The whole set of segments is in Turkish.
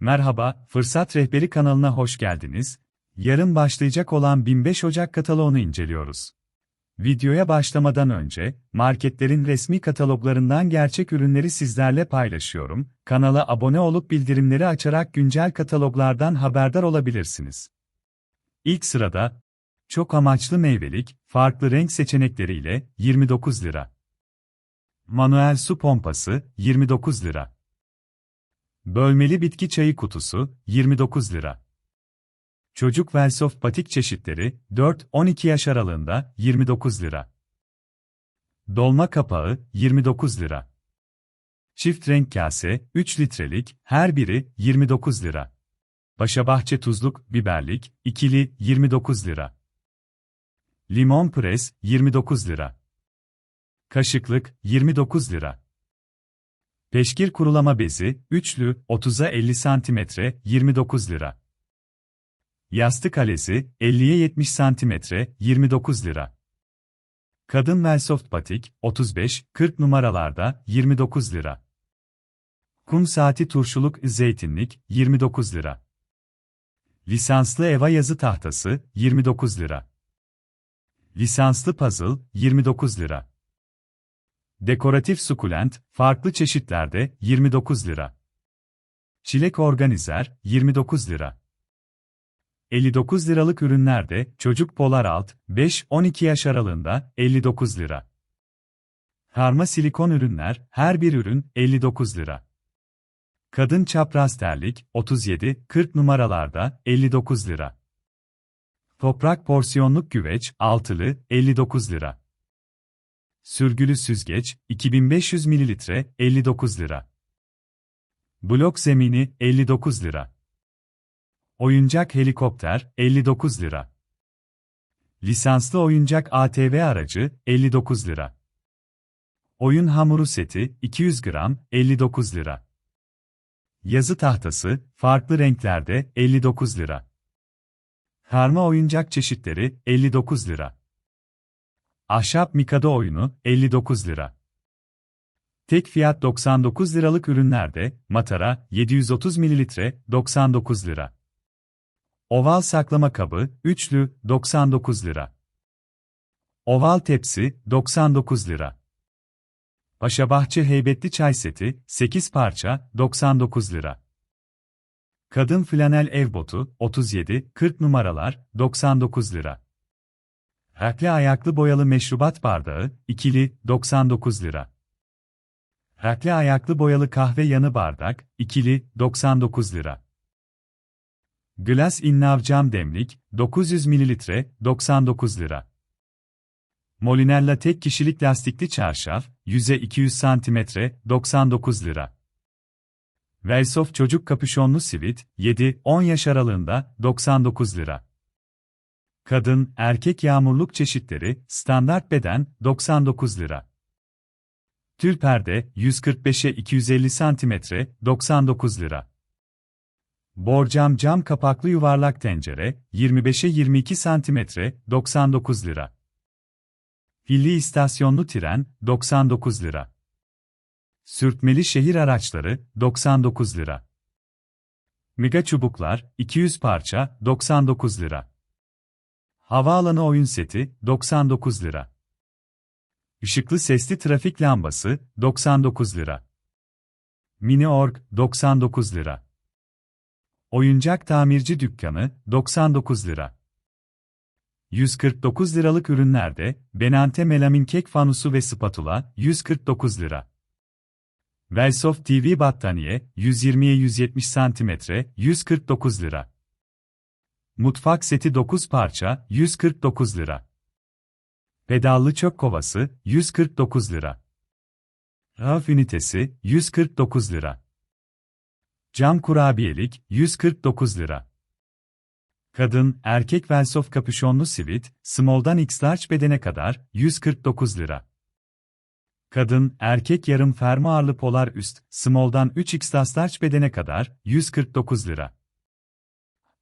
Merhaba, Fırsat Rehberi kanalına hoş geldiniz. Yarın başlayacak olan 1005 Ocak kataloğunu inceliyoruz. Videoya başlamadan önce, marketlerin resmi kataloglarından gerçek ürünleri sizlerle paylaşıyorum. Kanala abone olup bildirimleri açarak güncel kataloglardan haberdar olabilirsiniz. İlk sırada, çok amaçlı meyvelik, farklı renk seçenekleriyle 29 lira. Manuel su pompası 29 lira. Bölmeli bitki çayı kutusu 29 lira. Çocuk Velsoft patik çeşitleri 4-12 yaş aralığında 29 lira. Dolma kapağı 29 lira. Çift renk kase 3 litrelik her biri 29 lira. Paşabahçe tuzluk biberlik ikili 29 lira. Limon pres 29 lira. Kaşıklık 29 lira. Peşkir kurulama bezi, üçlü, 30'a 50 cm, 29 lira. Yastık kalesi, 50'ye 70 cm, 29 lira. Kadın Velsoft Batik, 35-40 numaralarda, 29 lira. Kum saati turşuluk zeytinlik, 29 lira. Lisanslı Eva yazı tahtası, 29 lira. Lisanslı puzzle, 29 lira. Dekoratif sukulent, farklı çeşitlerde, 29 lira. Çilek organizer, 29 lira. 59 liralık ürünlerde, çocuk polar alt, 5-12 yaş aralığında, 59 lira. Karma silikon ürünler, her bir ürün, 59 lira. Kadın çapraz terlik, 37-40 numaralarda, 59 lira. Toprak porsiyonluk güveç, altılı, 59 lira. Sürgülü süzgeç, 2500 ml, 59 lira. Blok zemini, 59 lira. Oyuncak helikopter, 59 lira. Lisanslı oyuncak ATV aracı, 59 lira. Oyun hamuru seti, 200 gram, 59 lira. Yazı tahtası, farklı renklerde, 59 lira. Karma oyuncak çeşitleri, 59 lira. Ahşap Mikado oyunu, 59 lira. Tek fiyat 99 liralık ürünlerde, matara, 730 ml, 99 lira. Oval saklama kabı, üçlü, 99 lira. Oval tepsi, 99 lira. Paşabahçe heybetli çay seti, 8 parça, 99 lira. Kadın flanel ev botu, 37-40 numaralar, 99 lira. Hakli ayaklı boyalı meşrubat bardağı, ikili, 99 lira. Hakli ayaklı boyalı kahve yanı bardak, ikili, 99 lira. Glass innav cam demlik, 900 ml, 99 lira. Molinella tek kişilik lastikli çarşaf, 100'e 200 cm, 99 lira. Velsoft çocuk kapüşonlu sivit, 7-10 yaş aralığında, 99 lira. Kadın, erkek yağmurluk çeşitleri, standart beden, 99 lira. Tül perde, 145'e 250 cm, 99 lira. Borcam cam kapaklı yuvarlak tencere, 25'e 22 cm, 99 lira. Pilli istasyonlu tren, 99 lira. Sürtmeli şehir araçları, 99 lira. Mega çubuklar, 200 parça, 99 lira. Havaalanı oyun seti, 99 lira. Işıklı sesli trafik lambası, 99 lira. Mini org, 99 lira. Oyuncak tamirci dükkanı, 99 lira. 149 liralık ürünlerde, Benante melamin kek fanusu ve spatula, 149 lira. Velsoft TV battaniye, 120'ye 170 cm, 149 lira. Mutfak seti 9 parça, 149 lira. Pedallı çöp kovası, 149 lira. Raf ünitesi, 149 lira. Cam kurabiyelik, 149 lira. Kadın, erkek Velsoft kapüşonlu sivit, small'dan x large bedene kadar, 149 lira. Kadın, erkek yarım fermuarlı polar üst, small'dan 3x large bedene kadar, 149 lira.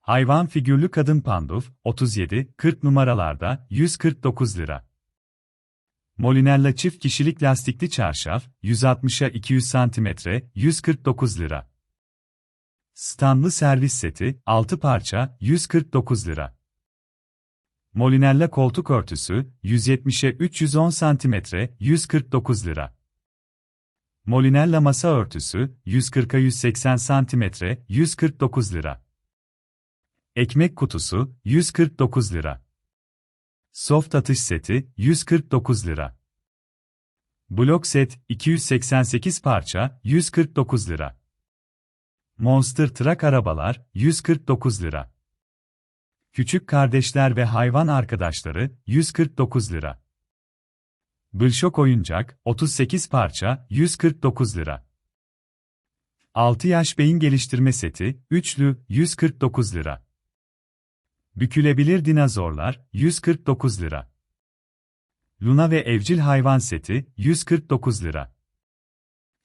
Hayvan figürlü kadın panduf, 37-40 numaralarda, 149 lira. Molinella çift kişilik lastikli çarşaf, 160'a 200 cm, 149 lira. Standlı servis seti, 6 parça, 149 lira. Molinella koltuk örtüsü, 170'e 310 cm, 149 lira. Molinella masa örtüsü, 140'a 180 cm, 149 lira. Ekmek kutusu, 149 lira. Soft atış seti, 149 lira. Blok set, 288 parça, 149 lira. Monster Truck arabalar, 149 lira. Küçük kardeşler ve hayvan arkadaşları, 149 lira. Bılşok oyuncak, 38 parça, 149 lira. 6 yaş beyin geliştirme seti, üçlü, 149 lira. Bükülebilir dinozorlar, 149 lira. Luna ve evcil hayvan seti, 149 lira.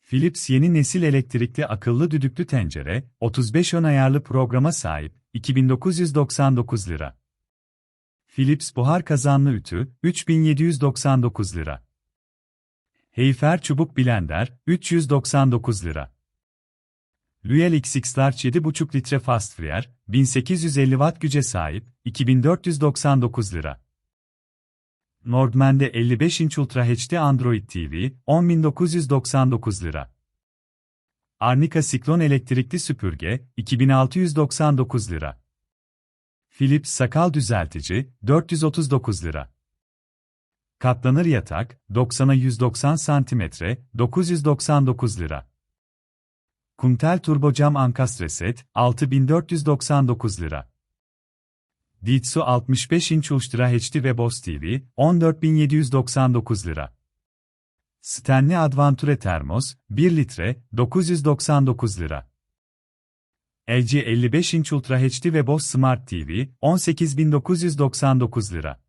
Philips yeni nesil elektrikli akıllı düdüklü tencere, 35 ön ayarlı programa sahip, 2999 lira. Philips buhar kazanlı ütü, 3799 lira. Heyfer çubuk blender, 399 lira. Luel XX Large 7,5 litre fast fryer, 1850 watt güce sahip, 2499 lira. Nordman'de 55 inç Ultra HD Android TV, 10.999 lira. Arnica Siklon elektrikli süpürge, 2699 lira. Philips sakal düzeltici, 439 lira. Katlanır yatak, 90'a 190 cm, 999 lira. Kumtel turbo cam ankastre set, 6499 lira. Ditsu 65 inç Ultra HD ve Boss TV, 14799 lira. Stanley Adventure Termos, 1 litre, 999 lira. LG 55 inç Ultra HD ve Boss Smart TV, 18999 lira.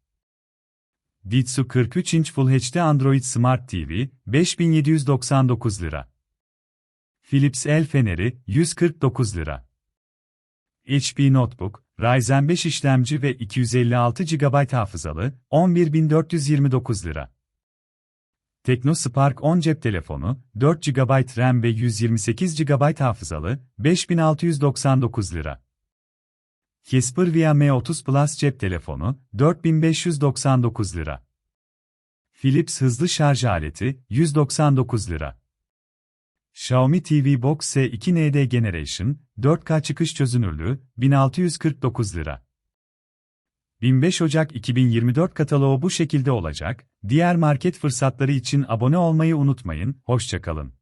Ditsu 43 inç Full HD Android Smart TV, 5799 lira. Philips El Feneri, 149 lira. HP Notebook, Ryzen 5 işlemci ve 256 GB hafızalı, 11429 lira. TeknoSpark 10 cep telefonu, 4 GB RAM ve 128 GB hafızalı, 5699 lira. Casper Via M30 Plus cep telefonu, 4599 lira. Philips hızlı şarj aleti, 199 lira. Xiaomi TV Box S2 ND Generation, 4K çıkış çözünürlüğü, 1649 lira. 25 Ocak 2024 kataloğu bu şekilde olacak. Diğer market fırsatları için abone olmayı unutmayın. Hoşçakalın.